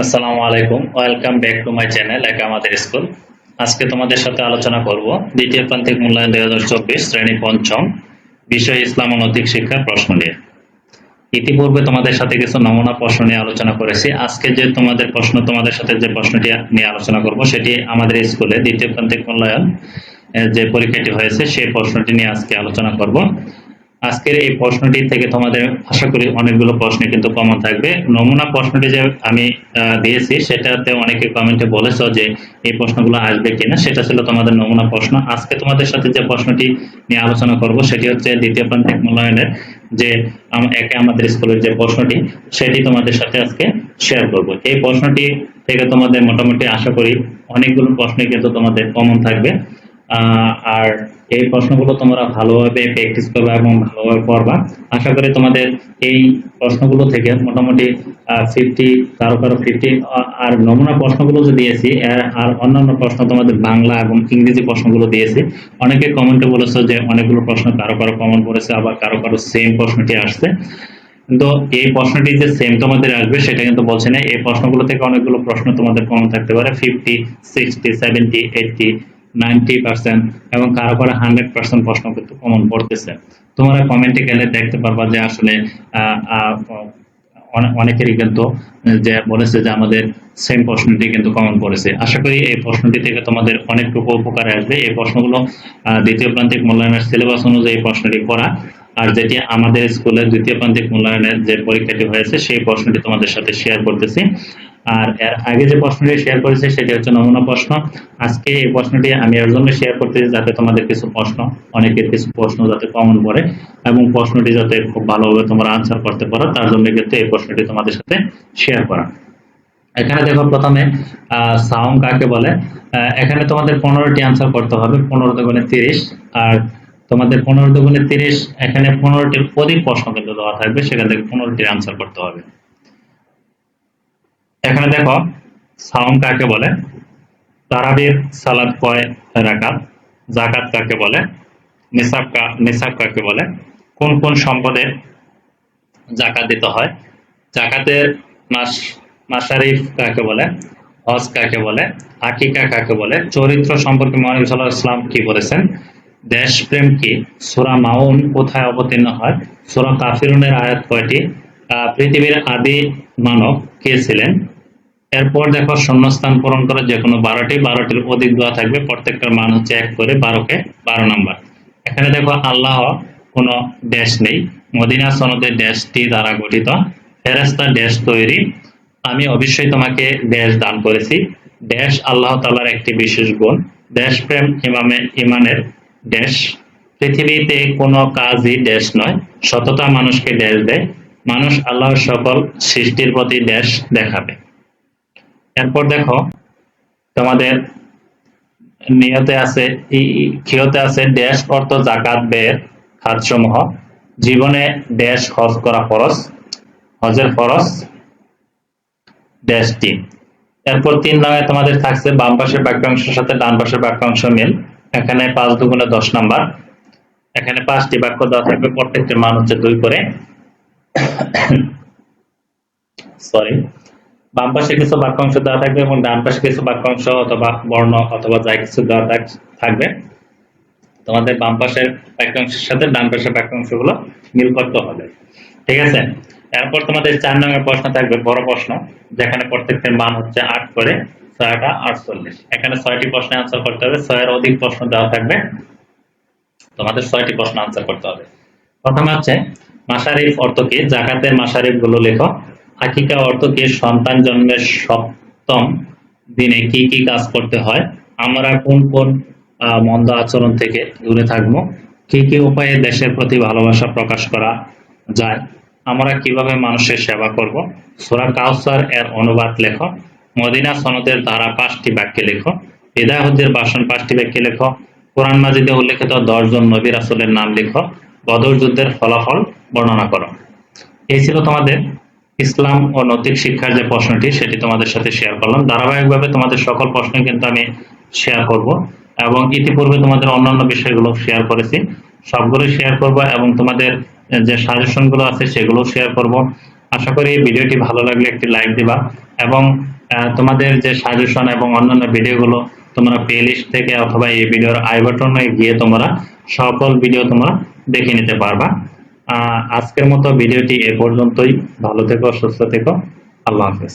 আসসালামু আলাইকুম। Welcome back to my channel একা আমাদের স্কুল। আজকে তোমাদের সাথে আলোচনা করব দ্বিতীয় প্রান্তিক মূল্যায়ন দুই হাজার চব্বিশ শ্রেণি পঞ্চম বিষয় ইসলাম ও নৈতিক শিক্ষার প্রশ্ন নিয়ে। ইতিপূর্বে তোমাদের সাথে কিছু নমুনা প্রশ্ন নিয়ে আলোচনা করেছি। আজকে যে তোমাদের প্রশ্ন, তোমাদের সাথে যে প্রশ্নটি নিয়ে আলোচনা করব সেটি আমাদের স্কুলে দ্বিতীয় প্রান্তিক মূল্যায়ন যে পরীক্ষাটি হয়েছে সেই প্রশ্নটি নিয়ে আজকে আলোচনা করব। আজকের এই প্রশ্নটি থেকে তোমাদের আশা করি অনেকগুলো প্রশ্ন কিন্তু কমন থাকবে। নমুনা প্রশ্নটি যে আমি দিয়েছি, সেটাতে অনেকে কমেন্টে বলেছ যে এই প্রশ্নগুলো আসবে কিনা। সেটা ছিল তোমাদের নমুনা প্রশ্ন। আজকে তোমাদের সাথে যে প্রশ্নটি নিয়ে আলোচনা করব, সেটি হচ্ছে দ্বিতীয় প্রান্তিক মূল্যায়নের যে একে আমাদের স্কুলের যে প্রশ্নটি, সেটি তোমাদের সাথে আজকে শেয়ার করব। এই প্রশ্নটি থেকে তোমাদের মোটামুটি আশা করি অনেকগুলো প্রশ্ন কিন্তু তোমাদের কমন থাকবে। আর এই প্রশ্নগুলো তোমরা ভালোভাবে প্র্যাকটিস করবে এবং ভালোভাবে পড়বা। আশা করি তোমাদের এই প্রশ্নগুলো থেকে মোটামুটি ফিফটি কারও কারও ফিফটি আর নমুনা প্রশ্নগুলো যে দিয়েছি আর- অন্যান্য প্রশ্ন তোমাদের বাংলা এবং ইংরেজি প্রশ্নগুলো দিয়েছি। অনেকে কমেন্টে বলেছ যে অনেকগুলো প্রশ্ন কারও কারও কমন পড়েছে আবার কারও কারও সেম প্রশ্নটি আসছে। তো এই প্রশ্নটি যে সেম তোমাদের আসবে, সেটা কিন্তু বলছে না। এই প্রশ্নগুলো থেকে অনেকগুলো প্রশ্ন তোমাদের কমন থাকতে পারে fifty sixty seventy eighty ninety percent এবং কারও কারও হান্ড্রেড পার্সেন্ট প্রশ্ন কিন্তু কমন পড়তেছে। তোমরা কমেন্টে গেলে দেখতে পারবা যে আসলে অনেকেরই কিন্তু, যে বলেছে যে আমাদের সেম প্রশ্নটি কিন্তু কমন পড়েছে। আশা করি এই প্রশ্নটি থেকে তোমাদের অনেকটুকু উপকারে আসবে। এই প্রশ্নগুলো দ্বিতীয় প্রান্তিক মূল্যায়নের সিলেবাস অনুযায়ী প্রশ্নটি করা আর যেটি আমাদের স্কুলে দ্বিতীয় প্রান্তিক মূল্যায়নের যে পরীক্ষাটি হয়েছে, সেই প্রশ্নটি তোমাদের সাথে শেয়ার করতেছি। আর এর আগে যে প্রশ্নটি শেয়ার করেছে সেটি হচ্ছে নমুনা প্রশ্ন। আজকে এই প্রশ্নটি আমি এর জন্য শেয়ার করতেছি যাতে তোমাদের কিছু প্রশ্ন, অনেকের কিছু প্রশ্ন যাতে কমন পড়ে এবং প্রশ্নটি যাতে খুব ভালোভাবে তোমরা আনসার করতে পারো, তার জন্য কিন্তু এই প্রশ্নটি তোমাদের সাথে শেয়ার করা। এখানে দেখো প্রথমে সাউন্ড কাকে বলে? এখানে তোমাদের পনেরোটি আনসার করতে হবে পনেরো দুগুণে তিরিশ। আর তোমাদের পনেরো দুগুণে তিরিশ, এখানে পনেরোটির অধিক প্রশ্ন কিন্তু দেওয়া থাকবে, সেখান থেকে পনেরোটির আনসার করতে হবে। এখানে দেখো সাউন্ড কাকে বলে? তারাবির, সালাদ কয় রাকাত। জাকাত কাকে বলে? নিসাব কা, নিসাব কাকে বলে? কোন কোন সম্পদের জাকাত দিতে হয়? জাকাতের মাস মাসারিফ কাকে বলে? হজ কাকে বলে? আকিকা কাকে বলে? চরিত্র সম্পর্কে মহানবী সাল্লাহ ইসলাম কি বলেছেন? দেশপ্রেম কি? সুরা মাউন কোথায় অবতীর্ণ হয়? সুরা কাফিরুনের আয়াত কয়টি? পৃথিবীর আদি মানব কে ছিলেন? এরপর দেখো শূন্যস্থান পূরণ করে, যে কোনো বারোটি, বারোটির অধিক দেওয়া থাকবে, প্রত্যেকটার মান হচ্ছে এক করে বারোকে বারো নাম্বার। এখানে দেখো আল্লাহ কোনো ড্যাশ নেই, মদিনা সনদের ড্যাশটি দ্বারা গঠিত ফেরেস্তা ড্যাশ তৈরি। আমি অবশ্যই তোমাকে ড্যাশ দান করেছি। ড্যাশ আল্লাহ তালার একটি বিশেষ গুণ। দেশপ্রেম ইমামে ইমানের ড্যাশ পৃথিবীতে কোনো কাজই ড্যাশ নয়, সততা মানুষকে ড্যাশ দেয়। মানুষ আল্লাহর সকল সৃষ্টির প্রতি ড্যাশ দেখাবে। এরপর দেখো, তোমাদের নিয়তে আছে ক্ষিয়তে আছে ড্যাশ অর্থ, জাকাত ব্যয়ের খাতসমূহ জীবনে ড্যাশ হজ করা ফরজ, হজের ফরজ ড্যাশটি এরপর তিন নয় তোমাদের থাকছে বাম পাশের বাক্যাংশের সাথে ডান পাশের বাক্যাংশ মিল। এখানে পাঁচ দুগুণে দশ নাম্বার। এখানে পাঁচটি বাক্য দেওয়া থাকবে প্রত্যেকটির মান হচ্ছে দুই করে। সরি বাম পাশে কিছু বাক্যাংশ দেওয়া থাকবে এবং ডান পাশে কিছু বাক্যাংশ অথবা বর্ণ অথবা যাই কিছু দেওয়া থাকবে। তোমাদের বাম পাশের বাক্যাংশের সাথে ডান পাশের বাক্যাংশগুলো মিল করতে হবে। ঠিক আছে? এরপর তোমাদের চার নম্বর প্রশ্ন থাকবে, বড় প্রশ্ন, যেখানে প্রত্যেকটির মান হচ্ছে আট করে ছয়টা আটচল্লিশ। এখানে ছয়টি প্রশ্ন আনসার করতে হবে, ছয়ের অধিক প্রশ্ন দেওয়া থাকবে। তোমাদের ছয়টি প্রশ্ন আনসার করতে হবে। প্রথমে হচ্ছে মাসারিফ অর্থ কি? জাকাতের মাসারিফগুলো লেখো। আকিকা অর্থ কি? সন্তান জন্মের সপ্তম দিনে কি কি কাজ করতে হয়? আমরা কোন কোন মন্দ আচরণ থেকে দূরে থাকব? কি কি উপায়ে দেশের প্রতি ভালোবাসা প্রকাশ করা যায়? আমরা কীভাবে মানুষের সেবা করব? সূরা কাউসার এর অনুবাদ লেখ। মদিনা সনদের ধারা পাঁচটি বাক্যে লেখো। হৃদয়হদ্দের বাসন পাঁচটি বাক্যে লেখো। কোরআন মাজিদে উল্লেখিত দশজন নবী রাসূলের নাম লেখো। বদর যুদ্ধের ফলাফল বর্ণনা করো। এই ছিল তোমাদের ইসলাম ও নৈতিক শিক্ষার যে প্রশ্নটি, সেটি তোমাদের সাথে শেয়ার করলাম। ধারাবাহিকভাবে তোমাদের সকল প্রশ্ন কিন্তু আমি শেয়ার করব এবং ইতিপূর্বে তোমাদের অন্যান্য বিষয়গুলো শেয়ার করেছি। সবগুলো শেয়ার করব এবং তোমাদের যে সাজেশনগুলো আছে, সেগুলো শেয়ার করব। আশা করি এই ভিডিওটি ভালো লাগলে একটি লাইক দিবা এবং তোমাদের যে সাজেশন এবং অন্যান্য ভিডিওগুলো তোমরা প্লে লিস্ট থেকে অথবা এই ভিডিওর আই বাটনে গিয়ে তোমরা সকল ভিডিও তোমরা দেখে নিতে পারবা। আজকের মতো ভিডিওটি এ পর্যন্তই। ভালো থেকো সুস্থ থেকো। আল্লাহ হাফেজ।